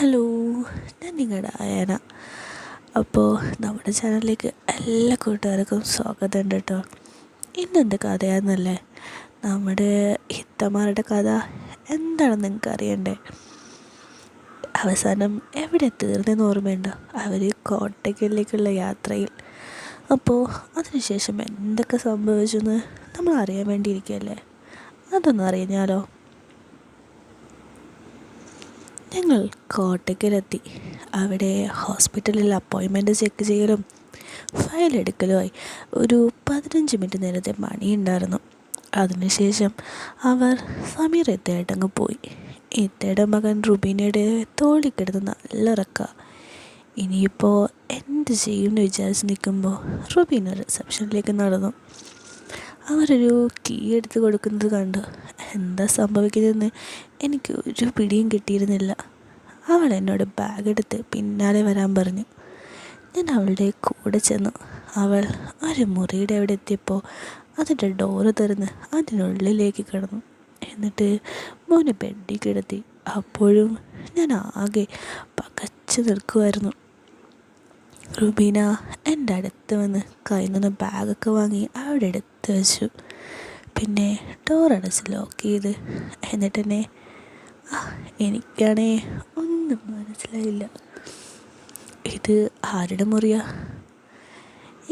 Hello ഞാൻ നിങ്ങളുടെ ആയന. അപ്പോൾ നമ്മുടെ ചാനലിലേക്ക് എല്ലാ കൂട്ടുകാർക്കും സ്വാഗതം ഉണ്ട് കേട്ടോ. ഇന്നെന്ത് കഥയാണെന്നല്ലേ നമ്മുടെ ഹിത്തമാരുടെ കഥ എന്താണെന്ന് നിങ്ങൾക്ക് അറിയണ്ടേ അവസാനം എവിടെ തീർന്നെന്ന് ഓർമ്മയുണ്ടോ? അവർ കോട്ടയ്ക്കലിലേക്കുള്ള യാത്രയിൽ. അപ്പോൾ അതിനുശേഷം എന്തൊക്കെ സംഭവിച്ചു എന്ന് നമ്മൾ അറിയാൻ വേണ്ടിയിരിക്കുകയല്ലേ? അതൊന്നും അറിഞ്ഞാലോ? ഞങ്ങൾ കോട്ടയ്ക്കലെത്തി അവിടെ ഹോസ്പിറ്റലിൽ അപ്പോയിൻമെന്റ് ചെക്ക് ചെയ്യലും ഫയൽ എടുക്കലുമായി ഒരു പതിനഞ്ച് മിനിറ്റ് നേരത്തെ പണിയുണ്ടായിരുന്നു. അതിനുശേഷം അവർ സമീർ എത്തേട്ടങ്ങ് പോയി. എത്തേടെ മകൻ റുബീനയുടെ തോളിക്കിടന്ന് നല്ല ഇറക്ക ഇനിയിപ്പോൾ എന്ത് ചെയ്യുമെന്ന് വിചാരിച്ച് നിൽക്കുമ്പോൾ റുബീന റിസപ്ഷനിലേക്ക് നടന്നു. അവരൊരു കീ എടുത്ത് കൊടുക്കുന്നത് കണ്ടു എന്താ സംഭവിക്കുന്നതെന്ന് എനിക്ക് ഒരു പിടിയും കിട്ടിയിരുന്നില്ല. അവൾ എന്നോട് ബാഗ് എടുത്ത് പിന്നാലെ വരാൻ പറഞ്ഞു. ഞാൻ അവളുടെ കൂടെ ചെന്നു. അവൾ ഒരു മുറിയുടെ അവിടെ എത്തിയപ്പോൾ അതിന്റെ ഡോറ് തുറന്ന് അതിനുള്ളിലേക്ക് കിടന്നു. എന്നിട്ട് മോനെ ബെഡിൽ കിടത്തി. അപ്പോഴും ഞാൻ ആകെ പകച്ചു നിൽക്കുമായിരുന്നു റുബീന എന്റെ അടുത്ത് വന്ന് കയ്യിൽ നിന്ന് ബാഗൊക്കെ വാങ്ങി അവിടെ എടുത്ത് വെച്ചു. പിന്നെ ഡോർ അടച്ച് ലോക്ക് ചെയ്ത്. എന്നിട്ട് എന്നെ എനിക്കാണേ ഒന്നും മനസ്സിലായില്ല. ഇത് ആരുടെ മുറിയാ?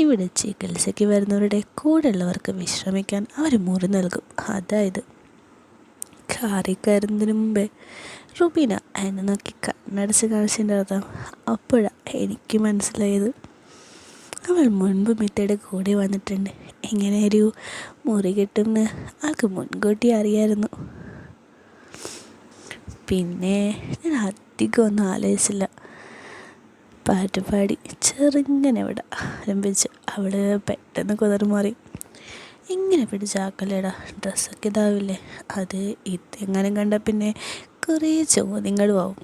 ഇവിടെ ചികിത്സയ്ക്ക് വരുന്നവരുടെ കൂടെയുള്ളവർക്ക് വിശ്രമിക്കാൻ അവർ മുറി നൽകും. അതായത് കാറി കയറുന്നതിന് മുമ്പേ റുബീന എന്നെ നോക്കി കണ്ണടച്ച് അർത്ഥം അപ്പോഴാണ് എനിക്ക് മനസ്സിലായത്. അവൾ മുൻപ് മിത്തയുടെ കൂടെ വന്നിട്ടുണ്ട്. എങ്ങനെ ഒരു മുറി കിട്ടുമെന്ന് ആൾക്ക് മുൻകൂട്ടി അറിയായിരുന്നു. പിന്നെ ഞാൻ അധികം ഒന്നും ആലോചിച്ചില്ല. പാട്ട് പാടി ചെറുങ്ങനെ ഇവിടെ ആരംഭിച്ച് അവൾ പെട്ടെന്ന് കുതിർമാറി ഇങ്ങനെ പിടിച്ചാക്കല്ലേടാ ഡ്രസ്സൊക്കെ ഇതാവില്ലേ? അത് ഇതെങ്ങനെ കണ്ട പിന്നെ കുറേ ചോദ്യങ്ങളും ആവും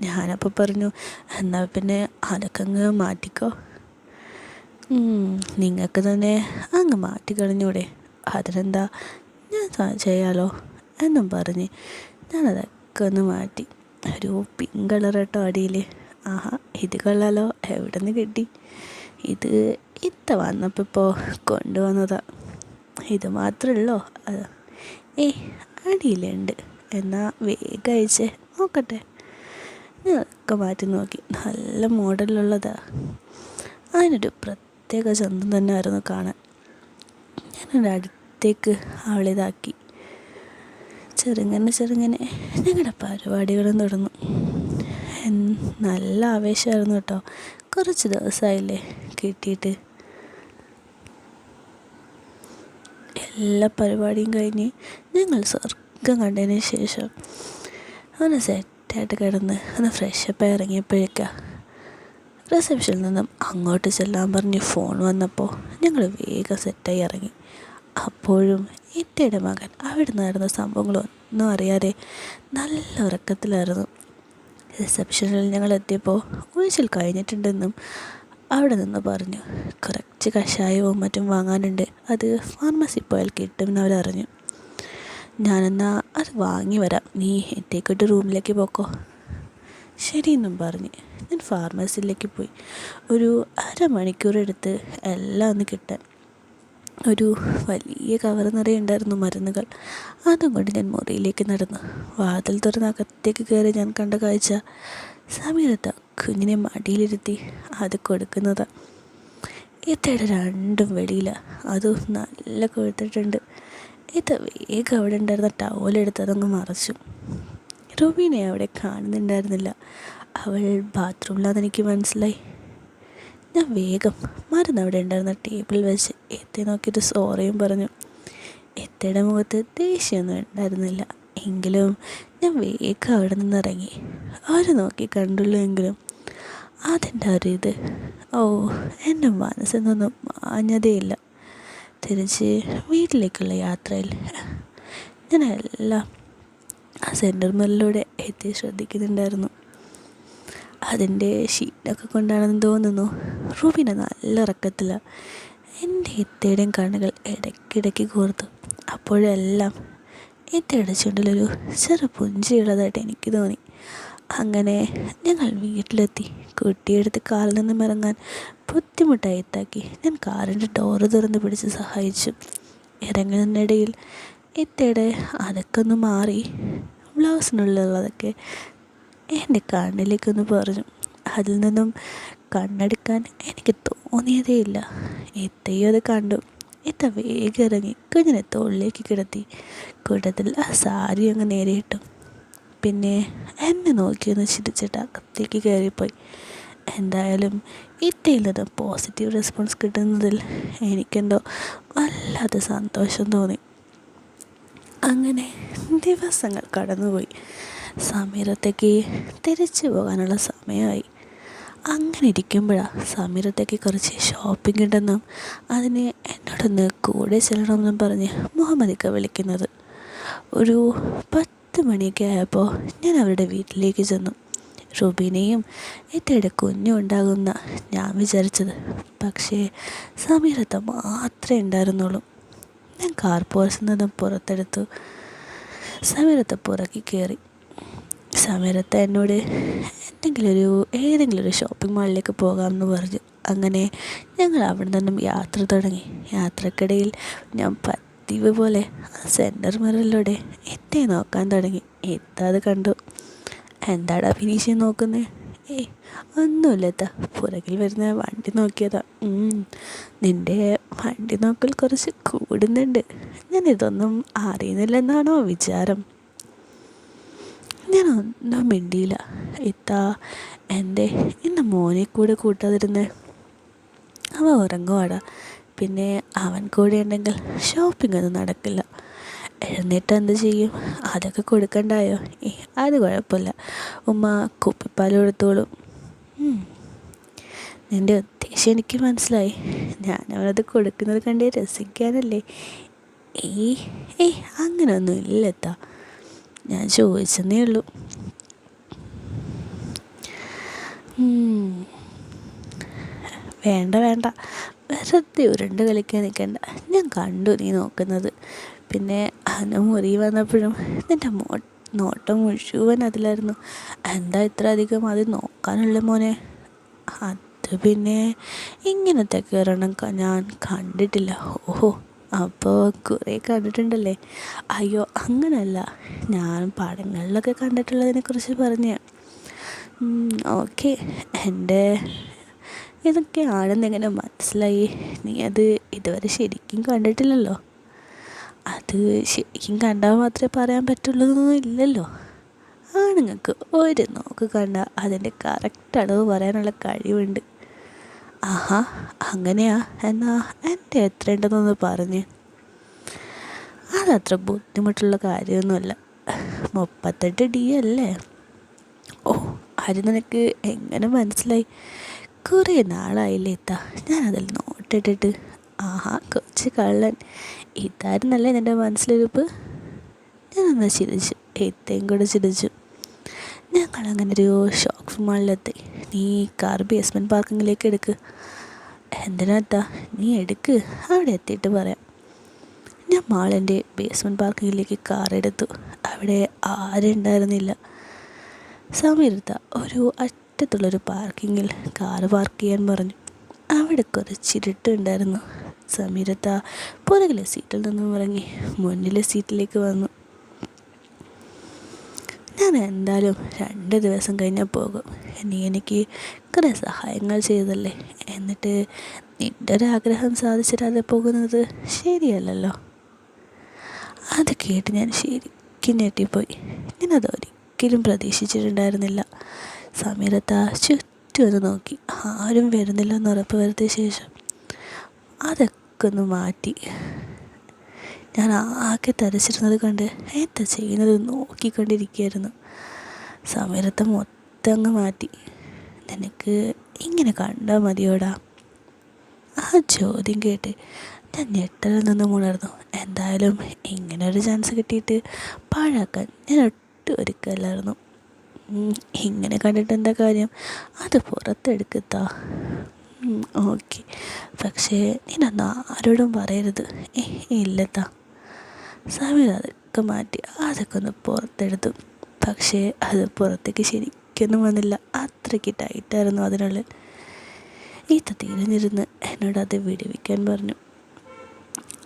ഞാനപ്പോൾ പറഞ്ഞു എന്നാൽ പിന്നെ അതൊക്കെ അങ്ങ് മാറ്റിക്കോ. നിങ്ങൾക്ക് തന്നെ അങ്ങ് മാറ്റിക്കളഞ്ഞൂടെ അതിനെന്താ ഞാൻ ചെയ്യാലോ എന്നും പറഞ്ഞ് ഞാനതൊക്കെ ഒന്ന് മാറ്റി. ഒരു പിങ്ക് കളർ കേട്ടോ അടിയിൽ ആഹാ ഇത് കൊള്ളാലോ. എവിടെ നിന്ന് കിട്ടി? ഇത് ഇത്ത വന്നപ്പോൾ ഇപ്പോൾ കൊണ്ടുവന്നതാ. ഇത് മാത്രമല്ലോ ഏ അടിയിലുണ്ട്. എന്നാൽ വേഗം അയച്ചേ നോക്കട്ടെ. ഞാനൊക്കെ മാറ്റി നോക്കി. നല്ല മോഡലുള്ളതാ അതിനൊരു പ്രത്യേക ചന്തം തന്നെ ആയിരുന്നു കാണാൻ. ഞാനൊരു അടുത്തേക്ക് അവളിതാക്കി ചെറുങ്ങനെ ചെറുങ്ങനെ ഞങ്ങളുടെ പരിപാടികളും തുടർന്നു. നല്ല ആവേശമായിരുന്നു കേട്ടോ. കുറച്ച് ദിവസമായില്ലേ കിട്ടിയിട്ട്. എല്ലാ പരിപാടിയും കഴിഞ്ഞ് ഞങ്ങൾ സ്വർഗം കണ്ടതിന് ശേഷം അവനെ സെറ്റായിട്ട് കിടന്ന് ഒന്ന് ഫ്രഷപ്പായി ഇറങ്ങിയപ്പോഴേക്കാണ് റിസപ്ഷനിൽ നിന്നും അങ്ങോട്ട് ചെല്ലാൻ പറഞ്ഞ് ഫോൺ വന്നപ്പോൾ ഞങ്ങൾ വേഗം സെറ്റായി ഇറങ്ങി. അപ്പോഴും എന്റെ മകൻ അവിടെ നടന്ന സംഭവങ്ങളൊന്നും അറിയാതെ നല്ല ഉറക്കത്തിലായിരുന്നു. റിസപ്ഷനിൽ ഞങ്ങൾ എത്തിയപ്പോൾ ഒഴിച്ചിൽ കഴിഞ്ഞിട്ടുണ്ടെന്നും അവിടെ നിന്ന് പറഞ്ഞു. കുറച്ച് കഷായവും മറ്റും വാങ്ങാനുണ്ട്. അത് ഫാർമസി പോയാൽ കിട്ടുമെന്ന് അവരറിഞ്ഞു ഞാനെന്നാ അത് വാങ്ങി വരാം. നീ എത്തേക്കിട്ട് റൂമിലേക്ക് പോക്കോ. ശരിയെന്നും പറഞ്ഞ്. ഞാൻ ഫാർമസിയിലേക്ക് പോയി. ഒരു അരമണിക്കൂർ എടുത്ത് എല്ലാം ഒന്ന് കിട്ടാൻ. ഒരു വലിയ കവർ നിറയുണ്ടായിരുന്നു മരുന്നുകൾ. അതും കൊണ്ട് ഞാൻ മുറിയിലേക്ക് നടന്നു. വാതിൽ തുറന്ന് അകത്തേക്ക് കയറി ഞാൻ കണ്ട കാഴ്ച സമീരത്ത കുഞ്ഞിനെ മടിയിലിരുത്തി അത് കൊടുക്കുന്നതാണ് ഇത്തയുടെ രണ്ടും വെളിയില അതും നല്ല കൊഴുത്തിട്ടുണ്ട്. ഇത് വേഗം അവിടെ ഉണ്ടായിരുന്ന ടവലെടുത്ത് അതങ്ങ് മറച്ചു. റുബീനെ അവിടെ കാണുന്നുണ്ടായിരുന്നില്ല. അവൾ ബാത്റൂമിലാന്ന് എനിക്ക് മനസ്സിലായി. ഞാൻ വേഗം മരുന്ന് അവിടെ ഉണ്ടായിരുന്ന. ടേബിൾ വെച്ച് എത്തി നോക്കിയിട്ട് സോറിയും പറഞ്ഞു. എത്തയുടെ മുഖത്ത് ദേഷ്യമൊന്നും ഉണ്ടായിരുന്നില്ല. എങ്കിലും ഞാൻ വേഗം അവിടെ നിന്ന് ഇറങ്ങി. അവർ നോക്കി കണ്ടുള്ളൂ എങ്കിലും അതിന്റെ ഒരു ഇത്. ഓ എന്റെ മനസ്സിൽ നിന്നൊന്നും മാഞ്ഞതേയില്ല. തിരിച്ച് വീട്ടിലേക്കുള്ള യാത്രയിൽ ഞാൻ എല്ലാം ആ സെന്റർ മെല്ലിലൂടെ എത്തി ശ്രദ്ധിക്കുന്നുണ്ടായിരുന്നു. അതിന്റെ ഷീറ്റൊക്കെ കൊണ്ടാണെന്ന് തോന്നുന്നു. റൂബിനെ നല്ല ഇറക്കത്തിലാണ് എന്റെ ഇത്തയുടെയും കണ്ണുകൾ ഇടയ്ക്കിടയ്ക്ക് കോർത്തു. അപ്പോഴെല്ലാം ഇത്തയുടെ ചുണ്ടിലൊരു ചെറു പുഞ്ചിയുള്ളതായിട്ട് എനിക്ക് തോന്നി. അങ്ങനെ ഞങ്ങൾ വീട്ടിലെത്തി. കുട്ടിയെടുത്ത് കാറിൽ നിന്നും ഇറങ്ങാൻ ബുദ്ധിമുട്ടായി എത്താക്കി ഞാൻ കാറിന്റെ ഡോറ് തുറന്ന് പിടിച്ച് സഹായിച്ചു. ഇറങ്ങുന്നതിനിടയിൽ ഇത്തയുടെ അതൊക്കെ ഒന്ന് മാറി. ബ്ലൗസിനുള്ളതൊക്കെ എന്റെ കണ്ണിലേക്കൊന്ന് പറഞ്ഞു. അതിൽ നിന്നും കണ്ണെടുക്കാൻ എനിക്ക് തോന്നിയതേയില്ല എത്തയോ അത് കണ്ടു. ഇത്ത വേഗം ഇറങ്ങി കുഞ്ഞിനെ തോളിലേക്ക് കിടത്തി. കൂട്ടത്തിൽ ആ സാരി അങ്ങ് നേരിട്ടു പിന്നെ എന്നെ നോക്കിയൊന്ന് ചിരിച്ചിട്ട് അകത്തേക്ക് കയറിപ്പോയി. എന്തായാലും ഇത്തയിൽ നിന്ന് പോസിറ്റീവ് റെസ്പോൺസ് കിട്ടുന്നതിൽ എനിക്കെന്തോ വല്ലാത്ത സന്തോഷം തോന്നി. അങ്ങനെ ദിവസങ്ങൾ കടന്നുപോയി. സമീറത്തേക്ക് തിരിച്ചു പോകാനുള്ള സമയമായി. അങ്ങനെ ഇരിക്കുമ്പോഴാണ് സമീറത്തേക്ക് കുറച്ച് ഷോപ്പിംഗ് ഉണ്ടെന്നും അതിന് എന്നോടൊന്ന് കൂടെ ചെല്ലണമെന്നും പറഞ്ഞ് മുഹമ്മദിക്ക വിളിക്കുന്നത്. ഒരു പത്ത് മണിയൊക്കെ ആയപ്പോൾ ഞാൻ അവരുടെ വീട്ടിലേക്ക് ചെന്നു. റുബിനെയും ഏറ്റയുടെ കുഞ്ഞും ഉണ്ടാകുന്ന ഞാൻ വിചാരിച്ചത്. പക്ഷേ സമീരത്ത മാത്രമേ ഉണ്ടായിരുന്നുള്ളൂ. ഞാൻ കാർ നിന്നും പുറത്തെടുത്തു. സമീറത്തെ പുറകിൽ കയറി. സമീറത്തെ എന്നോട് എന്തെങ്കിലും ഒരു ഏതെങ്കിലും ഒരു ഷോപ്പിംഗ് മാളിലേക്ക് പോകാമെന്ന് പറഞ്ഞു. അങ്ങനെ ഞങ്ങൾ അവിടെ നിന്നും യാത്ര തുടങ്ങി. യാത്രക്കിടയിൽ ഞാൻ പതിവ് പോലെ ആ സെന്റർ മിററിലൂടെ എന്നെ നോക്കാൻ തുടങ്ങി. എത്താതെ കണ്ടു. എന്താടാ ഫിനിഷ് നോക്കുന്നത് ഏയ് ഒന്നുമില്ലത്ത. പുറകിൽ വരുന്ന വണ്ടി നോക്കിയതാ. നിന്റെ വണ്ടി നോക്കൽ കുറച്ച് കൂടുന്നുണ്ട്. ഞാൻ ഇതൊന്നും അറിയുന്നില്ലെന്നാണോ വിചാരം? ഞാൻ ഒന്നും മിണ്ടിയില്ല. ഇത്താ എന്റെ ഇന്ന് മോനെ കൂടെ കൂട്ടാതിരുന്നേ. അവ ഉറങ്ങുവാടാ. പിന്നെ അവൻ കൂടെ ഉണ്ടെങ്കിൽ ഷോപ്പിംഗ് ഒന്നും നടക്കില്ല. എഴുന്നേറ്റ് എന്ത് ചെയ്യും? അതൊക്കെ കൊടുക്കണ്ടായോ? ഏ അത് കുഴപ്പമില്ല. ഉമ്മ കുപ്പിപ്പാൽ കൊടുത്തോളും. നിന്റെ ഉദ്ദേശം എനിക്ക് മനസ്സിലായി. ഞാൻ അവനത് കൊടുക്കുന്നത് കണ്ട് രസിക്കാനല്ലേ? ഏയ് ഏയ് അങ്ങനെയൊന്നും ഇല്ലെത്താ. ഞാൻ ചോദിച്ചെന്നേ ഉള്ളൂ. വേണ്ട വേണ്ട. വെറുതെ ഉരുണ്ട് കളിക്കാൻ നിൽക്കണ്ട ഞാൻ കണ്ടു നീ നോക്കുന്നത്. പിന്നെ അന മുറി വന്നപ്പോഴും നിന്റെ മോ നോട്ടം മുഴുവൻ അതിലായിരുന്നു. എന്താ ഇത്ര അധികം അത് നോക്കാനുള്ള മോനെ? അത് പിന്നെ ഇങ്ങനത്തെ കയറണം ഞാൻ കണ്ടിട്ടില്ല. ഓഹോ. അപ്പോൾ കുറേ കണ്ടിട്ടുണ്ടല്ലേ? അയ്യോ അങ്ങനല്ല. ഞാൻ പടങ്ങളിലൊക്കെ കണ്ടിട്ടുള്ളതിനെക്കുറിച്ച് പറഞ്ഞ. ഓക്കെ. എന്റെ ഇതൊക്കെയാണെന്ന് എങ്ങനെ മനസ്സിലായി. നീ അത് ഇതുവരെ ശരിക്കും കണ്ടിട്ടില്ലല്ലോ? അത് ശരിക്കും കണ്ടാൽ മാത്രമേ പറയാൻ പറ്റുള്ളൂ ഇല്ലല്ലോ ആണുങ്ങൾക്ക് ഒരു നോക്ക് കണ്ടാൽ അതിന്റെ കറക്റ്റ് അളവ് പറയാനുള്ള കഴിവുണ്ട്. ആഹാ അങ്ങനെയാ? എന്നാ എന്റെ എത്ര ഉണ്ടെന്നൊന്ന് പറഞ്ഞ്. അതത്ര ബുദ്ധിമുട്ടുള്ള കാര്യമൊന്നുമല്ല. മുപ്പത്തെട്ട് ഡി അല്ലേ? ഓ അത് നിനക്ക് എങ്ങനെ മനസ്സിലായി? കുറേ നാളായില്ലേ എത്താ ഞാനതിൽ നോട്ടിട്ടിട്ട്. ആഹാ കൊച്ചു കള്ളൻ. ഇതായിരുന്നല്ലേ നിന്റെ മനസ്സിലിരിപ്പ്? ഞാനൊന്ന് ചിരിച്ചു എത്തേം കൂടെ ചിരിച്ചു. ഞങ്ങളങ്ങനെ ഒരു ഷോപ്പ് മാളിലെത്തി നീ കാർ ബേസ്മെന്റ് പാർക്കിങ്ങിലേക്ക് എടുക്ക്. എന്തിനാത്താ നീ എടുക്ക്. അവിടെ എത്തിയിട്ട് പറയാം. ഞാൻ മാളിന്റെ ബേസ്മെന്റ് പാർക്കിങ്ങിലേക്ക് കാർ എടുത്തു. അവിടെ ആരും ഉണ്ടായിരുന്നില്ല. സമയത്ത ഒരു അറ്റത്തുള്ളൊരു പാർക്കിങ്ങിൽ കാർ പാർക്ക് ചെയ്യാൻ പറഞ്ഞു. അവിടെ കുറച്ചിരുട്ടുണ്ടായിരുന്നു സമീരത്ത പുറകിലെ സീറ്റിൽ നിന്നും ഇറങ്ങി. മുന്നിലെ സീറ്റിലേക്ക് വന്നു. ഞാൻ എന്തായാലും രണ്ട് ദിവസം കഴിഞ്ഞാൽ പോകും. നീ എനിക്ക് കുറേ സഹായങ്ങൾ ചെയ്തല്ലേ? എന്നിട്ട് നിന്റെ ഒരാഗ്രഹം സാധിച്ചിട്ടാതെ പോകുന്നത്. ശരിയല്ലല്ലോ. അത് കേട്ട് ഞാൻ ശരിക്കും ഞെട്ടിപ്പോയി. ഞാനത് ഒരിക്കലും പ്രതീക്ഷിച്ചിട്ടുണ്ടായിരുന്നില്ല. സമീരത്ത ചുറ്റും ഒന്ന് നോക്കി. ആരും വരുന്നില്ലെന്ന് ഉറപ്പ് വരുത്തിയ ശേഷം അതൊക്കെ ഒന്ന് മാറ്റി. ഞാൻ ആകെ തരച്ചിരുന്നത് കണ്ട് എന്താ ചെയ്യുന്നത് നോക്കിക്കൊണ്ടിരിക്കുകയായിരുന്നു. സമീരത്തെ മൊത്തം അങ്ങ് മാറ്റി. നിനക്ക് ഇങ്ങനെ കണ്ടാൽ മതിയോടാ? ആ ചോദ്യം കേട്ട് ഞാൻ ഞെട്ടലിൽ നിന്നും ഉണർന്നു. എന്തായാലും ഇങ്ങനെ ഒരു ചാൻസ് കിട്ടിയിട്ട് പാഴാക്കാൻ ഞാൻ ഒട്ടും ഒരുക്കല്ലായിരുന്നു ഇങ്ങനെ കണ്ടിട്ട് എന്താ കാര്യം? അത് പുറത്തെടുക്കത്താ. ഓക്കെ. പക്ഷേ നീനൊന്നും ആരോടും പറയരുത്. ഇല്ലത്താ. സമയം അതൊക്കെ മാറ്റി അതൊക്കെ ഒന്ന് പുറത്തെടുത്തു. പക്ഷേ അത് പുറത്തേക്ക് ശരിക്കൊന്നും വന്നില്ല. അത്രയ്ക്ക് ടൈറ്റായിരുന്നു അതിനുള്ളിൽ. ഈത്ത തിരിഞ്ഞിരുന്ന് എന്നോട് അത് വിടുവിക്കാൻ പറഞ്ഞു.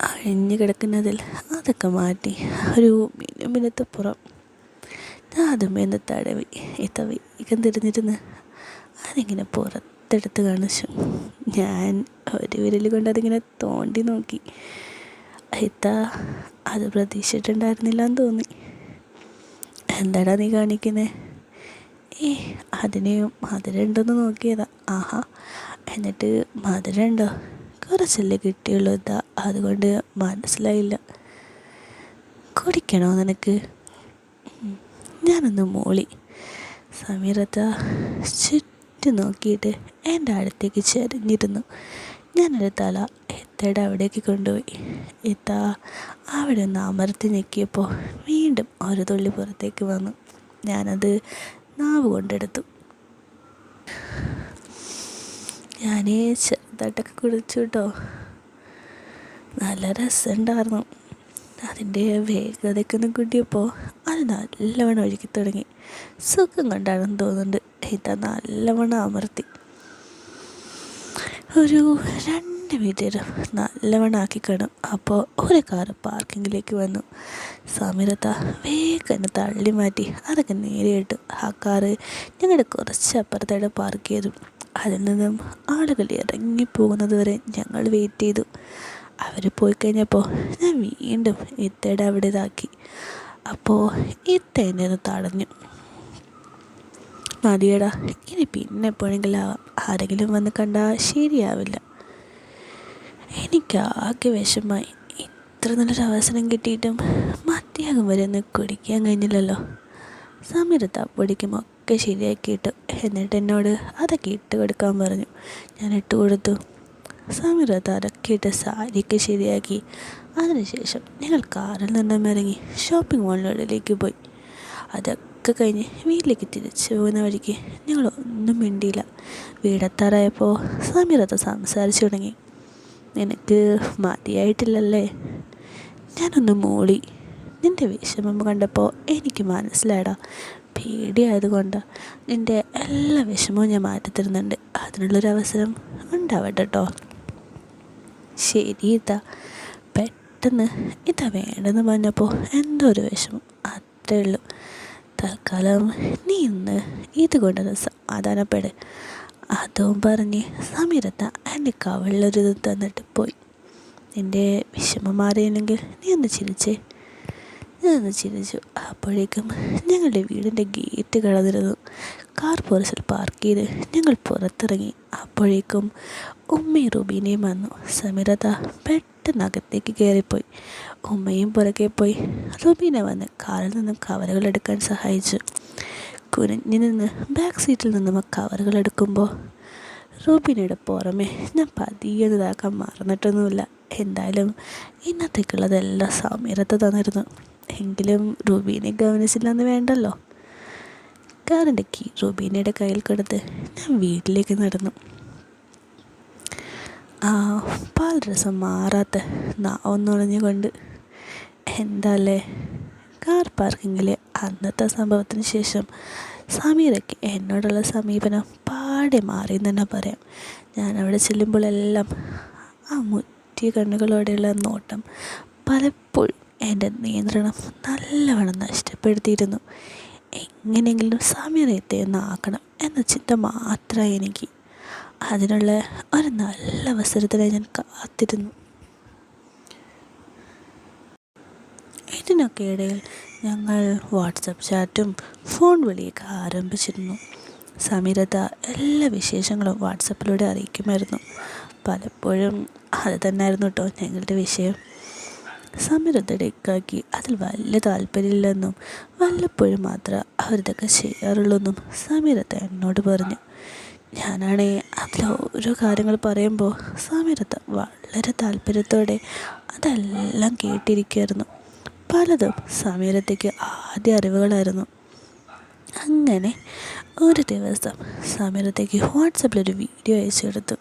അഴിഞ്ഞു കിടക്കുന്നതിൽ അതൊക്കെ മാറ്റി ഒരു മിനുമിനത്ത് പുറം. ഞാൻ അതുമേന്ന് തടവി. ഈ വേഗം തിരിഞ്ഞിരുന്ന് അതിങ്ങനെ പുറത്തെടുത്ത് കാണിച്ചു. ഞാൻ ഒരു വിരൽ കൊണ്ട് അതിങ്ങനെ തോണ്ടി നോക്കി. ഇത്ത അത് പ്രതീക്ഷിച്ചിട്ടുണ്ടായിരുന്നില്ല എന്ന് തോന്നി. എന്താടാ നീ കാണിക്കുന്നത് ഏ അതിനെയും ഉണ്ടെന്ന് നോക്കിയതാ. ആഹാ എന്നിട്ട് മധുരമുണ്ടോ? കുറച്ചല്ലേ കിട്ടിയുള്ളൂ. ഇതാ അതുകൊണ്ട് മനസ്സിലായില്ല. കുടിക്കണോ നിനക്ക്? ഞാനൊന്ന് മൂളി. സമീറത്ത ചുറ്റും നോക്കിയിട്ട് എന്റെ അടുത്തേക്ക് ചെരിഞ്ഞിരുന്നു. ഞാനൊരു തല എത്തയുടെ അവിടേക്ക് കൊണ്ടുപോയി. എത്താ അവിടെ ഒന്ന് അമർത്തി ഞെക്കിയപ്പോൾ വീണ്ടും ഒരു തുള്ളി പുറത്തേക്ക് വന്നു. ഞാനത് നാവ് കൊണ്ടെടുത്തു. ഞാൻ ചെറുതായിട്ടൊക്കെ കുടിച്ചു കേട്ടോ. നല്ല രസമുണ്ടായിരുന്നു. അതിന്റെ വേഗതയ്ക്ക് ഒന്ന് കൂട്ടിയപ്പോൾ അത് നല്ലവണ്ണം ഒഴുകി തുടങ്ങി. സുഖം കൊണ്ടാണെന്ന് തോന്നുന്നുണ്ട്. ഇതാ നല്ലവണ്ണം അമർത്തി. ഒരു രണ്ട് മീറ്റർ നല്ലവണ്ണം ആക്കി കാണും അപ്പോൾ ഒരു കാറ് പാർക്കിങ്ങിലേക്ക് വന്നു. സമീരത്ത വേഗം തള്ളി മാറ്റി. അതൊക്കെ നേരിട്ട് ആ കാറ് ഞങ്ങളുടെ കുറച്ച് അപ്പുറത്തായിട്ട് പാർക്ക് ചെയ്തു അതിൽ നിന്നും ആളുകൾ ഇറങ്ങിപ്പോകുന്നത് വരെ ഞങ്ങൾ വെയിറ്റ് ചെയ്തു. അവർ പോയി കഴിഞ്ഞപ്പോൾ ഞാൻ വീണ്ടും ഇത്തയുടെ അവിടെ ഇതാക്കി. അപ്പോൾ ഇത്ത എന്നെ ഒന്ന് തടഞ്ഞു. മതിയടാ ഇനി പിന്നെ എപ്പോഴെങ്കിലും ആരെങ്കിലും വന്ന് കണ്ടാൽ ശരിയാവില്ല. എനിക്കാകെ വിഷമായി. ഇത്ര നല്ലൊരു അവസരം കിട്ടിയിട്ടും മതിയാകും വരെ ഒന്ന് കുടിക്കാൻ കഴിഞ്ഞില്ലല്ലോ. സമീരത്ത് അപ്പൊടിക്കും ഒക്കെ ശരിയാക്കിയിട്ടു. എന്നിട്ട് എന്നോട് അതൊക്കെ ഇട്ട് കൊടുക്കാൻ പറഞ്ഞു. ഞാൻ ഇട്ട് കൊടുത്തു. സമീരത്ത് അതൊക്കെ ഇട്ട് സാരിയൊക്കെ ശരിയാക്കി. അതിനുശേഷം ഞങ്ങൾ കാറിൽ നിന്നും ഇറങ്ങി ഷോപ്പിംഗ് മാളിനുള്ളിലേക്ക് പോയി. അതൊക്കെ കഴിഞ്ഞ് വീട്ടിലേക്ക് തിരിച്ചു പോകുന്ന വഴിക്ക് ഞങ്ങൾ ഒന്നും മിണ്ടിയില്ല. വീടെത്താറായപ്പോൾ സമീരത്ത് സംസാരിച്ചു തുടങ്ങി. നിനക്ക് മതിയായിട്ടില്ലല്ലേ? ഞാനൊന്ന് മൂളി. നിന്റെ വിഷമം കണ്ടപ്പോൾ എനിക്ക് മനസ്സിലായടാ. പേടിയായതുകൊണ്ട് നിന്റെ എല്ലാ വിഷമവും ഞാൻ മാറ്റിത്തരുന്നുണ്ട്. അതിനുള്ളൊരവസരം ഉണ്ടാവട്ടെ കേട്ടോ ശരി ഇതാ. പെട്ടെന്ന് ഇതാ വേണ്ടെന്ന് പറഞ്ഞപ്പോൾ എന്തോ ഒരു വിഷമം. അത്രേ ഉള്ളൂ. തൽക്കാലം നീ ഇന്ന് ഇതുകൊണ്ടൊന്ന് സമാധാനപ്പെട്. അതും പറഞ്ഞ് സമീരത്ത എന്റെ കവളിലൊരിത് തന്നിട്ട് പോയി. എന്റെ വിഷമം മാറിയില്ലെങ്കിൽ നീ ഒന്ന് ചിരിച്ചേ. ഞാൻ ഒന്ന് ചിരിച്ചു. അപ്പോഴേക്കും ഞങ്ങളുടെ വീടിന്റെ ഗേറ്റ് കടന്നിരുന്നു. കാർ പോലീസിൽ പാർക്ക് ചെയ്ത് ഞങ്ങൾ പുറത്തിറങ്ങി. അപ്പോഴേക്കും ഉമ്മയും റുബീനയും വന്നു. സമീരത പെട്ടെന്ന് അകത്തേക്ക് കയറിപ്പോയി. ഉമ്മയും പുറകെ പോയി. റുബീന വന്ന് കാറിൽ നിന്നും കവറുകൾ എടുക്കാൻ സഹായിച്ചു. കുനിഞ്ഞു നിന്ന് ബാക്ക് സീറ്റിൽ നിന്നും കവറുകൾ എടുക്കുമ്പോൾ റൂബിനയുടെ പുറമെ ഞാൻ പതിയെ ഇതാക്കാൻ മറന്നിട്ടൊന്നുമില്ല. എന്തായാലും ഇന്നത്തേക്കുള്ളതെല്ലാം സമീരത്ത് തന്നിരുന്നു. എങ്കിലും റൂബീനെ ഗവനിച്ചില്ലെന്ന് വേണ്ടല്ലോ. കാറിന്റെ കീ റൂബീനയുടെ കയ്യിൽ കൊടുത്ത് ഞാൻ വീട്ടിലേക്ക് നടന്നു. ആ പാൽരസം മാറാത്ത നാവൊന്നുണഞ്ഞുകൊണ്ട് എന്താല്ലേ? കാർ പാർക്കിങ്ങിലെ അന്നത്തെ സംഭവത്തിന് ശേഷം സമീറയ്ക്ക് എന്നോടുള്ള സമീപനം പാടെ മാറി എന്ന് തന്നെ പറയാം. ഞാൻ അവിടെ ചെല്ലുമ്പോഴെല്ലാം ആ മുറ്റിയ കണ്ണുകളോടെയുള്ള നോട്ടം പലപ്പോഴും എന്റെ നിയന്ത്രണം നല്ലവണ്ണം നഷ്ടപ്പെടുത്തിയിരുന്നു. എങ്ങനെയെങ്കിലും സമീറത്തെ ആക്കണം എന്ന ചിന്ത മാത്രമേ എനിക്ക്. അതിനുള്ള ഒരു നല്ല അവസരത്തിനായി ഞാൻ കാത്തിരുന്നു. ഇതിനൊക്കെ ഇടയിൽ ഞങ്ങൾ വാട്സപ്പ് ചാറ്റും ഫോൺ വിളിയൊക്കെ ആരംഭിച്ചിരുന്നു. സമീരത എല്ലാ വിശേഷങ്ങളും വാട്സപ്പിലൂടെ അറിയിക്കുമായിരുന്നു. പലപ്പോഴും അത് തന്നെയായിരുന്നു കേട്ടോ ഞങ്ങളുടെ വിഷയം. സമീരത ഡെക്കാക്കി അതിൽ വലിയ താല്പര്യമില്ലെന്നും വല്ലപ്പോഴും മാത്രം അവരിതൊക്കെ ചെയ്യാറുള്ളൂ എന്നും സമീരത എന്നോട് പറഞ്ഞു. ഞാനാണേ അതിൽ ഓരോ കാര്യങ്ങൾ പറയുമ്പോൾ സമീരത്ത വളരെ താല്പര്യത്തോടെ അതെല്ലാം കേട്ടിരിക്കുമായിരുന്നു പലതും സമീരത്തേക്ക് ആദ്യ അറിവുകളായിരുന്നു. അങ്ങനെ ഒരു ദിവസം സമീരത്തേക്ക് വാട്സപ്പിൽ ഒരു വീഡിയോ അയച്ചു കൊടുത്തു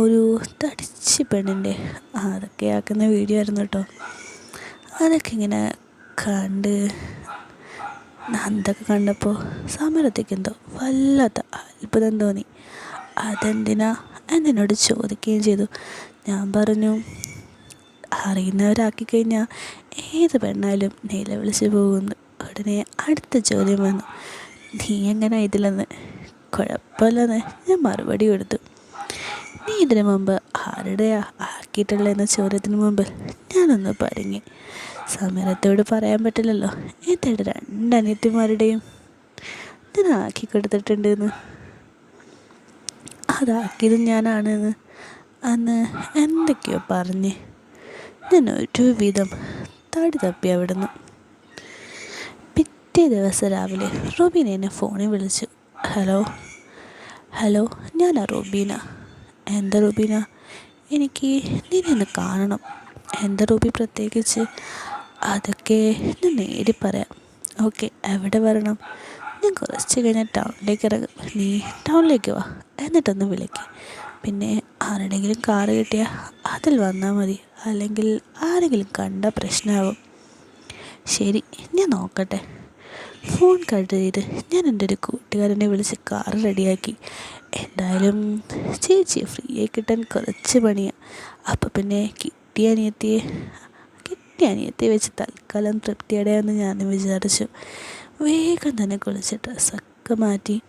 ഒരു തടിച്ച് പെണ്ണിന്റെ അതൊക്കെ ആക്കുന്ന വീഡിയോ ആയിരുന്നു കേട്ടോ. അതൊക്കെ ഇങ്ങനെ കണ്ട് അതൊക്കെ കണ്ടപ്പോൾ സമരത്തേക്ക് എന്തോ വല്ലാത്ത അത്ഭുതം തോന്നി. അതെന്തിനാ എന്നോട് ചോദിക്കുകയും ചെയ്തു. ഞാൻ പറഞ്ഞു അറിയുന്നവരാക്കി കഴിഞ്ഞാൽ ഏത് പെണ്ണായാലും നിലവിളിച്ച് പോകുന്നു ഉടനെ അടുത്ത ചോദ്യം വന്നു. നീ എങ്ങനെ ഇതിലെന്ന്? കുഴപ്പമില്ലെന്ന് ഞാൻ മറുപടി കൊടുത്തു. നീ ഇതിനു മുമ്പ് ആരുടെയാ ആക്കിയിട്ടുള്ളതെന്ന ചോദ്യത്തിന് മുമ്പിൽ ഞാനൊന്ന് പറഞ്ഞു സമരത്തോട് പറയാൻ പറ്റില്ലല്ലോ. എന്നിട്ട് രണ്ട് അനിയത്തിമാരുടെയും ഞാൻ ആക്കി കൊടുത്തിട്ടുണ്ടെന്ന്. അതാക്കിയത് ഞാനാണെന്ന് അന്ന് എന്തൊക്കെയോ പറഞ്ഞ് ഞാൻ ഒരുവിധം തടി തപ്പി അവിടുന്ന്. പിറ്റേ ദിവസം രാവിലെ റൂബീന എന്നെ ഫോണിൽ വിളിച്ചു. ഹലോ ഹലോ ഞാനാ റൂബീന. എന്താ റൂബീന? എനിക്ക് നിന്നെ കാണണം. എന്താ റൂബി പ്രത്യേകിച്ച്? അതൊക്കെ ഞാൻ നേരി പറയാം. ഓക്കെ എവിടെ വരണം? ഞാൻ കുറച്ച് കഴിഞ്ഞാൽ ടൗണിലേക്ക് ഇറങ്ങും. നീ ടൗണിലേക്ക് വാ എന്നിട്ടൊന്ന് വിളിക്ക്. പിന്നെ ആരുടെങ്കിലും കാറ് കിട്ടിയാൽ അതിൽ വന്നാൽ മതി. അല്ലെങ്കിൽ ആരെങ്കിലും കണ്ട പ്രശ്നമാവും. ശരി ഞാൻ നോക്കട്ടെ. ഫോൺ കട്ട് ചെയ്ത് ഞാൻ എന്റെ ഒരു കൂട്ടുകാരനെ വിളിച്ച് കാർ റെഡിയാക്കി. എന്തായാലും ചേച്ചി ഫ്രീ ആയി കിട്ടാൻ കുറച്ച് പണിയാണ് അപ്പം പിന്നെ കിട്ടിയ അനിയത്തിയെ കിട്ടിയ അനിയത്തിയെ വെച്ച് തൽക്കാലം തൃപ്തിയടയാന്ന് ഞാൻ വിചാരിച്ചു. വേഗം തന്നെ കുളിച്ച് ഡ്രസ്സൊക്കെ മാറ്റി.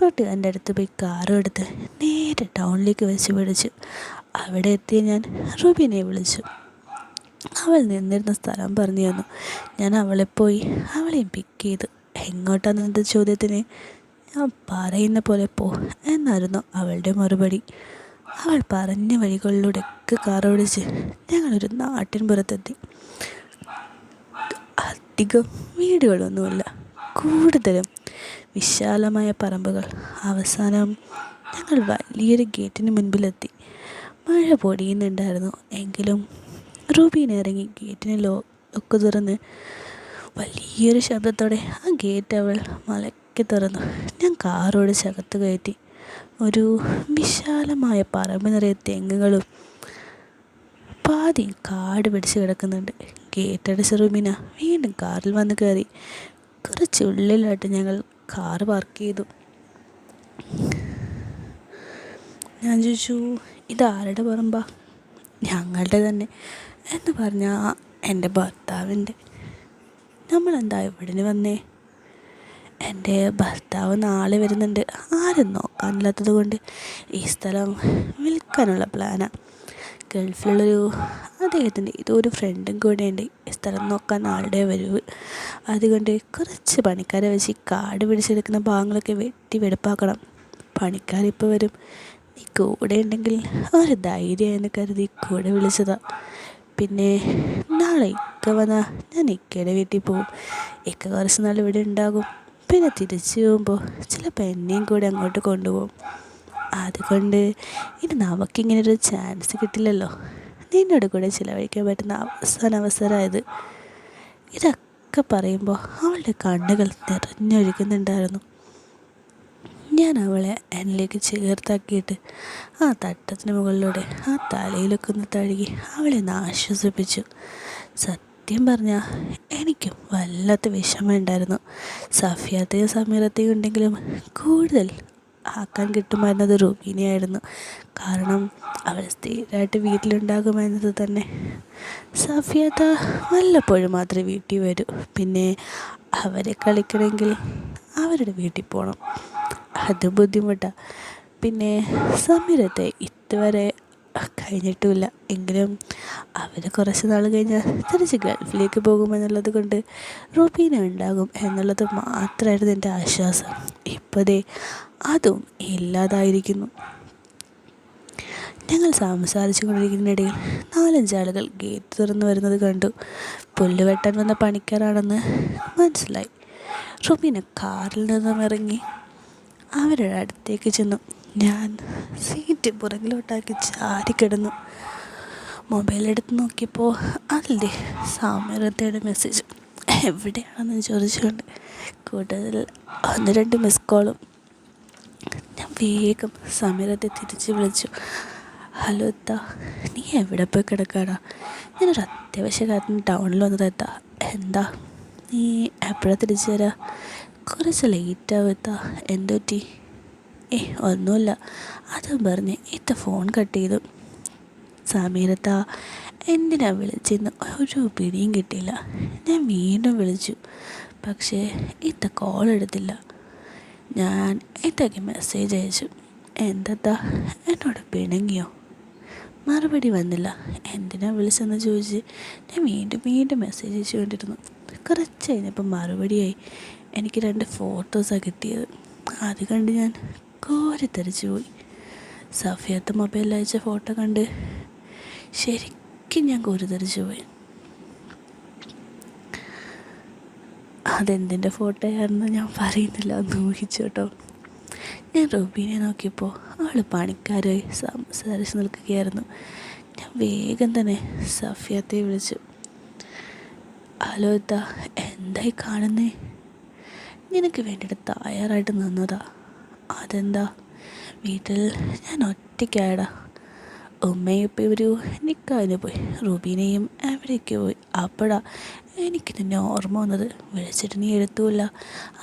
കൂട്ടുകാരന്റെ അടുത്ത് പോയി കാറും എടുത്ത് നേരെ ടൗണിലേക്ക് വെച്ച് പിടിച്ചു. അവിടെ എത്തിയ ഞാൻ റുബിനെ വിളിച്ചു. അവൾ നിന്നിരുന്ന സ്ഥലം പറഞ്ഞു തന്നു. ഞാൻ അവളെ പോയി അവളെയും പിക്ക് ചെയ്തു. എങ്ങോട്ടാണെന്ന ചോദ്യത്തിന്? ഞാൻ പറയുന്ന പോലെ പോ എന്നായിരുന്നു അവളുടെ മറുപടി. അവൾ പറഞ്ഞ വഴികളിലൂടെയൊക്കെ കാർ ഓടിച്ച് ഞങ്ങളൊരു നാട്ടിൻ പുറത്തെത്തി. അധികം വീടുകളൊന്നുമില്ല. കൂടുതലും വിശാലമായ പറമ്പുകൾ. അവസാനം ഞങ്ങൾ വലിയൊരു ഗേറ്റിന് മുൻപിലെത്തി. മഴ പൊടിയുന്നുണ്ടായിരുന്നു. എങ്കിലും റൂബീൻ ഇറങ്ങി ഗേറ്റിന് ലോ ഒക്കെ തുറന്ന് വലിയൊരു ശബ്ദത്തോടെ ആ ഗേറ്റ് അവൾ മലക്കി തുറന്നു. ഞാൻ കാറോട് ശകത്ത് കയറ്റി. ഒരു വിശാലമായ പറമ്പ് നിറയെ തെങ്ങുകളും പാതി കാട് പിടിച്ച് കിടക്കുന്നുണ്ട്. ഗേറ്റടിച്ച റൂമിന വീണ്ടും കാറിൽ വന്ന് കയറി. കുറച്ചുള്ളിലായിട്ട് ഞങ്ങൾ കാറ് പാർക്ക് ചെയ്തു. ഞാൻ ചോദിച്ചു ഇതാരുടെ പറമ്പാ? ഞങ്ങളുടെ തന്നെ. എന്ന് പറഞ്ഞാൽ എന്റെ ഭർത്താവിന്റെ. നമ്മളെന്താ ഇവിടെ വന്നേ? എന്റെ ഭർത്താവ് നാളെ വരുന്നുണ്ട്. ആരും നോക്കാനില്ലാത്തത് കൊണ്ട് ഈ സ്ഥലം വിൽക്കാനുള്ള പ്ലാനാണ് ഗൾഫിലുള്ളൊരു അദ്ദേഹത്തിന്റെ ഇതൊരു ഫ്രണ്ടും കൂടെയുണ്ട്. ഈ സ്ഥലം നോക്കാൻ ആളുടെ വരവ്. അതുകൊണ്ട് കുറച്ച് പണിക്കാരെ വെച്ച് കാട് പിടിച്ചെടുക്കുന്ന ഭാഗങ്ങളൊക്കെ വെട്ടി വെടുപ്പാക്കണം. പണിക്കാരിപ്പോൾ വരും. നീ കൂടെ ഉണ്ടെങ്കിൽ ഒരു ധൈര്യമെന്ന് കരുതി കൂടെ വിളിച്ചതാ. പിന്നെ നാളെ ഇക്ക വന്നാൽ ഞാൻ ഇക്കയുടെ വീട്ടിൽ പോവും. ഇക്ക കുറച്ച് നാൾ ഇവിടെ ഉണ്ടാകും. പിന്നെ തിരിച്ചു പോകുമ്പോൾ ചിലപ്പോൾ എന്നെയും കൂടെ അങ്ങോട്ട് കൊണ്ടുപോകും. അതുകൊണ്ട് ഇനി നമുക്കിങ്ങനെ ഒരു ചാൻസ് കിട്ടില്ലല്ലോ. നിന്നോട് കൂടെ ചിലവഴിക്കാൻ പറ്റുന്ന അവസാന അവസരമായത്. ഇതൊക്കെ പറയുമ്പോൾ അവളുടെ കണ്ണുകൾ നിറഞ്ഞൊഴുകുന്നുണ്ടായിരുന്നു. ഞാൻ അവളെ എന്നിലേക്ക് ചേർത്താക്കിയിട്ട് ആ തട്ടത്തിന് മുകളിലൂടെ ആ തലയിലൊക്കെ ഒന്ന് തഴുകി അവളെ ഒന്ന് ആശ്വസിപ്പിച്ചു. സത്യം പറഞ്ഞാൽ എനിക്കും വല്ലാത്ത വിഷമമുണ്ടായിരുന്നു. സഫിയാത്തെയും സമീറത്തെയും ഉണ്ടെങ്കിലും കൂടുതൽ ആക്കാൻ കിട്ടുമായിരുന്നത് റൂബീനെയായിരുന്നു കാരണം അവൾ സ്ഥിരമായിട്ട് വീട്ടിലുണ്ടാകുമെന്നത് തന്നെ. സഫിയത്ത വല്ലപ്പോഴും മാത്രമേ വീട്ടിൽ വരൂ. പിന്നെ അവരെ കളിക്കണമെങ്കിൽ അവരുടെ വീട്ടിൽ പോകണം അത് ബുദ്ധിമുട്ടാണ് പിന്നെ സമീരത്തെ ഇതുവരെ കഴിഞ്ഞിട്ടുമില്ല. എങ്കിലും അവർ കുറച്ച് നാൾ കഴിഞ്ഞാൽ തിരിച്ച് ഗൾഫിലേക്ക് പോകുമെന്നുള്ളത് കൊണ്ട് റുബീന ഉണ്ടാകും എന്നുള്ളത് മാത്രമായിരുന്നു എന്റെ ആശ്വാസം. ഇപ്പോഴേ അതും ഇല്ലാതായിരിക്കുന്നു. ഞങ്ങൾ സംസാരിച്ചു കൊണ്ടിരിക്കുന്നതിനിടയിൽ നാലഞ്ചാളുകൾ ഗേറ്റ് തുറന്നു വരുന്നത് കണ്ടു. പുല്ല് വെട്ടാൻ വന്ന പണിക്കാരാണെന്ന് മനസ്സിലായി. റുബീന കാറിൽ നിന്നും ഇറങ്ങി അവരുടെ അടുത്തേക്ക് ചെന്നു. ഞാൻ സീറ്റ് പുറകിലോട്ടാക്കി ചാരിക്കിടന്നു മൊബൈൽ എടുത്ത് നോക്കിയപ്പോൾ അതിന്റെ സാമരത്തയുടെ മെസ്സേജ് എവിടെയാണെന്ന് ചോദിച്ചുകൊണ്ട് കൂടുതൽ ഒന്ന് രണ്ട് മിസ് കോളും ഞാൻ വേഗം സമീരത്തെ തിരിച്ച് വിളിച്ചു. ഹലോ എത്താ നീ എവിടെ പോയി കിടക്കാടാ? ഞാനൊരു അത്യാവശ്യ കാര്യത്തിന് ടൗണിൽ വന്നത് എത്താ. എന്താ? നീ എപ്പോഴാണ് തിരിച്ചു തരാ കുറച്ച് ലേറ്റാവും എത്താ എന്തൊറ്റി ഏ ഒന്നുമില്ല. അതും പറഞ്ഞ് ഇത്ത ഫോൺ കട്ട് ചെയ്തു. സമീരത്ത എന്തിനാ വിളിച്ചെന്ന് ഒരു പിടിയും കിട്ടിയില്ല. ഞാൻ വീണ്ടും വിളിച്ചു. പക്ഷേ ഇത്ത കോൾ എടുത്തില്ല. ഞാൻ ഇത്തക്ക് മെസ്സേജ് അയച്ചു. എന്താ എന്നോട് പിണങ്ങിയോ? മറുപടി വന്നില്ല. എന്തിനാ വിളിച്ചെന്ന് ചോദിച്ച് ഞാൻ വീണ്ടും വീണ്ടും മെസ്സേജ് അയച്ചുകൊണ്ടിരുന്നു. കുറച്ച് കഴിഞ്ഞപ്പോൾ മറുപടിയായി എനിക്ക് രണ്ട് ഫോട്ടോസാണ് കിട്ടിയത്. അത് കണ്ട് ഞാൻ കോരിത്തെറിച്ചു പോയി. സഫിയത്ത് മൊബൈലിൽ അയച്ച ഫോട്ടോ കണ്ട് ശരിക്കും ഞാൻ കോരിത്തെറിച്ചു പോയി. അതെന്തിന്റെ ഫോട്ടോയാണെന്ന് ഞാൻ പറയുന്നില്ല. ഒന്ന് ഊഹിച്ചു കേട്ടോ. ഞാൻ റൂബീനെ നോക്കിയപ്പോൾ അവൾ പണിക്കാരായി സംസാരിച്ച് നിൽക്കുകയായിരുന്നു. ഞാൻ വേഗം തന്നെ സഫിയത്തെ വിളിച്ചു. ഹലോ എന്തായി കാണുന്നേ? നിനക്ക് വേണ്ടിയിട്ട് തയ്യാറായിട്ട് നിന്നതാ. അതെന്താ? വീട്ടിൽ ഞാൻ ഒറ്റയ്ക്കായടാ. ഉമ്മയും ഇപ്പം ഒരു നിൽക്കാതിന് പോയി. റുബീനെയും അവിടേക്ക് പോയി. അപ്പോഴാ എനിക്ക് നിന്നെ ഓർമ്മ വന്നത്. വിളിച്ചിട്ട് നീ എടുത്തുമില്ല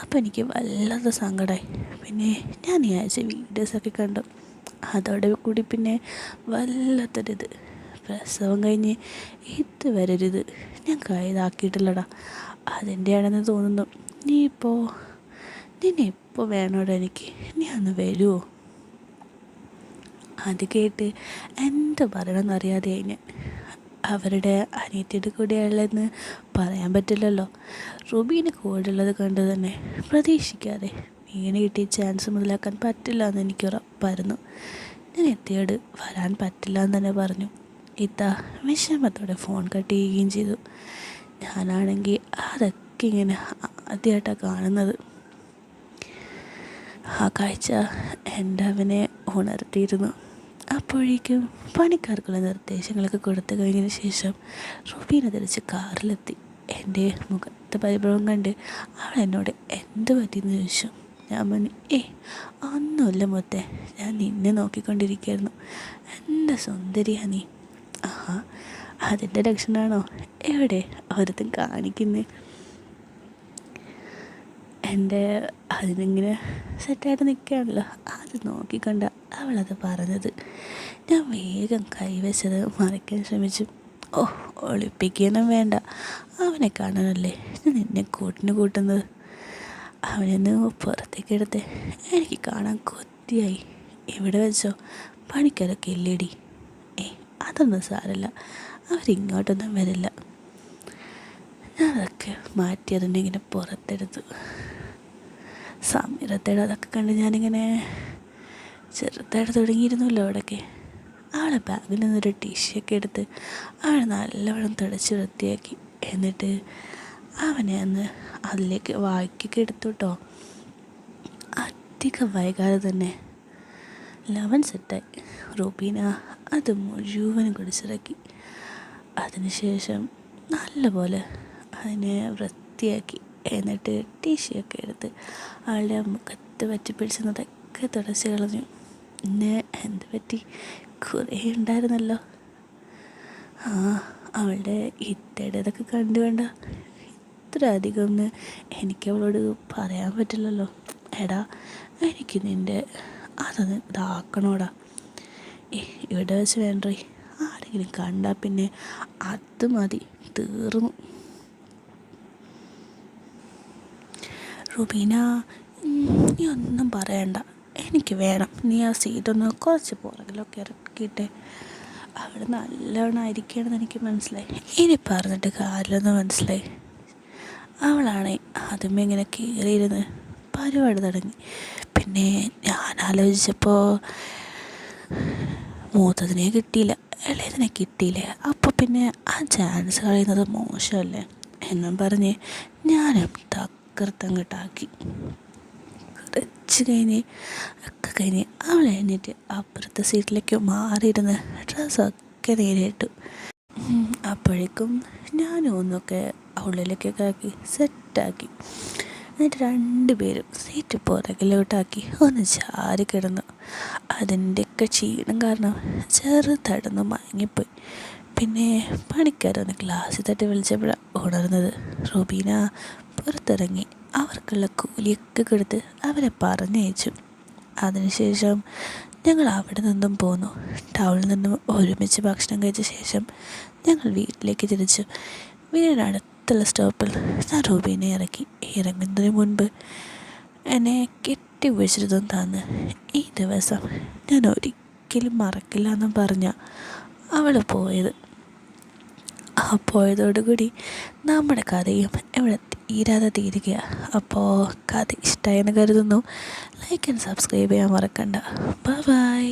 അപ്പം എനിക്ക് വല്ലാത്ത സങ്കടമായി പിന്നെ ഞാൻ ഈ ആഴ്ച വീഡിയോസൊക്കെ കണ്ടു. അതോടെ കൂടി പിന്നെ വല്ലാത്തൊരിത്. പ്രസവം കഴിഞ്ഞ് ഇതുവരെ ഒരിത് ഞാൻ കൈതാക്കിയിട്ടില്ലടാ അതിന്റെയാണെന്ന് തോന്നുന്നു. നീ ഇപ്പോൾ നിന്നെ ഇപ്പോൾ വേണോടാ എനിക്ക്. നീ ഒന്ന് വരുമോ അത് കേട്ട് എന്ത് പറയണമെന്ന് അറിയാതെ അവരുടെ അനിയത്തിയുടെ കൂടെയുള്ളതെന്ന് പറയാൻ പറ്റില്ലല്ലോ. റുബീന് കൂടെയുള്ളത് കണ്ട് തന്നെ പ്രതീക്ഷിക്കാതെ ഇങ്ങനെ കിട്ടിയ ചാൻസ് മുതലാക്കാൻ പറ്റില്ല എന്ന് എനിക്ക് ഉറപ്പായിരുന്നു. ഞാൻ എത്തിയോട് വരാൻ പറ്റില്ല എന്ന് തന്നെ പറഞ്ഞു. ഇത്ത വിഷമത്തോടെ ഫോൺ കട്ട് ചെയ്യുകയും ചെയ്തു. ഞാനാണെങ്കിൽ അതൊക്കെ ഇങ്ങനെ ആദ്യമായിട്ടാണ് കാണുന്നത്. ആ കാഴ്ച എന്റെ അവനെ ഉണർത്തിയിരുന്നു. അപ്പോഴേക്കും പണിക്കാർക്കുള്ള നിർദ്ദേശങ്ങളൊക്കെ കൊടുത്തു കഴിഞ്ഞതിന് ശേഷം റുബീനെ തിരിച്ച് കാറിലെത്തി. എന്റെ മുഖത്തെ പരിഭവം കണ്ട് അവൾ എന്നോട് എന്ത് പറ്റിയെന്ന് ചോദിച്ചു. ഞാൻ പറഞ്ഞു ഏ ഒന്നുമില്ല മൊത്തേ. ഞാൻ നിന്നെ നോക്കിക്കൊണ്ടിരിക്കുകയായിരുന്നു. എന്റെ സുന്ദരിയാ നീ? ആഹാ അതിന്റെ ലക്ഷണമാണോ എവിടെ ഒരുത്തും കാണിക്കുന്നേ? എന്റെ അതിനിങ്ങനെ സെറ്റായിട്ട് നിൽക്കുകയാണല്ലോ അത് നോക്കിക്കണ്ട അവളത് പറഞ്ഞത്. ഞാൻ വേഗം കൈവച്ചത് മറയ്ക്കാൻ ശ്രമിച്ചു. ഓ ഒളിപ്പിക്കാനും വേണ്ട. അവനെ കാണാനല്ലേ ഞാൻ നിന്നെ കൂട്ടിന് കൂട്ടുന്നത്? അവനെന്ന് പുറത്തേക്ക് എടുത്ത്. എനിക്ക് കാണാൻ കൊത്തിയായി ഇവിടെ വെച്ചോ? പണിക്കാരൊക്കെ ഇല്ലേടി. അതൊന്നും സാരമില്ല. അവരിങ്ങോട്ടൊന്നും വരില്ല. ഞാനതൊക്കെ മാറ്റി അതിനെ ഇങ്ങനെ പുറത്തെടുത്തു. സമീരത്തേടെ അതൊക്കെ കണ്ട് ഞാനിങ്ങനെ ചെറുതായിട്ട് തുടങ്ങിയിരുന്നല്ലോ അവിടെയൊക്കെ. അവളെ ബാഗിൽ നിന്നൊരു ടിഷ്യൊക്കെ എടുത്ത് അവൾ നല്ലവണ്ണം തുടച്ച് വൃത്തിയാക്കി. എന്നിട്ട് അവനെ അന്ന് അതിലേക്ക് വായിക്കൊക്കെ എടുത്തു കേട്ടോ. അധികം വൈകാതെ തന്നെ ലവൻ സെറ്റായി റൂബീന അത് മുഴുവനും കുടിച്ചിറക്കി. അതിനുശേഷം നല്ലപോലെ അതിനെ വൃത്തിയാക്കി എന്നിട്ട് ടിഷ്യൊക്കെ എടുത്ത് അവളുടെ മുഖത്ത് പറ്റി പിടിച്ചതൊക്കെ തുടച്ച് കളഞ്ഞു. പിന്നെ എന്ത് പറ്റി? കുറേ ഉണ്ടായിരുന്നല്ലോ. ആ അവളുടെ ഇത്തേടേതൊക്കെ കണ്ടു വേണ്ട ഇത്ര അധികം ഒന്ന് എനിക്ക് അവളോട് പറയാൻ പറ്റില്ലല്ലോ. എടാ എനിക്ക് നിന്റെ അതൊന്ന് ഇതാക്കണോടാ. ഇവിടെ വെച്ച് വേണ്ടേ? ആരെങ്കിലും കണ്ടാൽ പിന്നെ അത് മതി. തീർന്നു. റുബീന നീ ഒന്നും പറയണ്ട. എനിക്ക് വേണം. നീ ആ സീറ്റൊന്ന് കുറച്ച് പുറകിലൊക്കെ ഇറക്കിയിട്ട്. അവിടെ നല്ലവണ്ണം ആയിരിക്കണമെന്ന് എനിക്ക് മനസ്സിലായി. ഇനി പറഞ്ഞിട്ട് കാര്യമൊന്നും മനസ്സിലായി. അവളാണെ ആദ്യമേ ഇങ്ങനെ കയറിയിരുന്ന് പരിപാടി തുടങ്ങി. പിന്നെ ഞാൻ ആലോചിച്ചപ്പോൾ മൂത്തതിനെ കിട്ടിയില്ല ഇളയതിനെ കിട്ടിയില്ലേ. അപ്പോൾ പിന്നെ ആ ചാൻസ് കളയുന്നത് മോശമല്ലേ? എന്നും പറഞ്ഞ് ഞാനും തകർത്തങ്ങോട്ടാക്കി കുറച്ച് കഴിഞ്ഞ് ഒക്കെ കഴിഞ്ഞ് അവൾ എഴുന്നേറ്റ് അപ്പുറത്തെ സീറ്റിലേക്ക് മാറിയിരുന്ന് ഡ്രസ്സൊക്കെ നേരിട്ടു അപ്പോഴേക്കും ഞാനും ഒന്നൊക്കെ ഉള്ളിലേക്കൊക്കെ ആക്കി സെറ്റാക്കി എന്നിട്ട് രണ്ടുപേരും സീറ്റ് പുറകിലോട്ടാക്കി ഒന്ന് ചാരി കിടന്നു. അതിന്റെയൊക്കെ ക്ഷീണം കാരണം ചെറുതടന്ന് മയങ്ങിപ്പോയി. പിന്നെ പണിക്കാരൊന്ന് ഗ്ലാസ്സിൽ തട്ടി വിളിച്ചപ്പോഴാണ് ഉണർന്നത്. റുബീന പുറത്തിറങ്ങി അവർക്കുള്ള കൂലിയൊക്കെ കൊടുത്ത് അവരെ പറഞ്ഞയച്ചു. അതിനുശേഷം ഞങ്ങൾ അവിടെ നിന്നും പോന്നു. ടൗണിൽ നിന്നും ഒരുമിച്ച് ഭക്ഷണം കഴിച്ച ശേഷം ഞങ്ങൾ വീട്ടിലേക്ക് തിരിച്ചു. വീടിനടുത്തുള്ള സ്റ്റോപ്പിൽ ഞാൻ റൂബീനെ ഇറക്കി. ഇറങ്ങുന്നതിന് മുൻപ് എന്നെ കെട്ടി പിടിച്ചിരുന്നു തന്ന്. ഈ ദിവസം ഞാൻ ഒരിക്കലും മറക്കില്ല എന്ന് പറഞ്ഞ അവൾ പോയത്. ആ പോയതോടുകൂടി നമ്മുടെ കഥയും ഇവിടെ തീരാതെ തീരുകയാണ് അപ്പോൾ കഥ ഇഷ്ടമായെന്ന് കരുതുന്നു. ലൈക്ക് ആൻഡ് സബ്സ്ക്രൈബ് ചെയ്യാൻ മറക്കണ്ട. ബൈ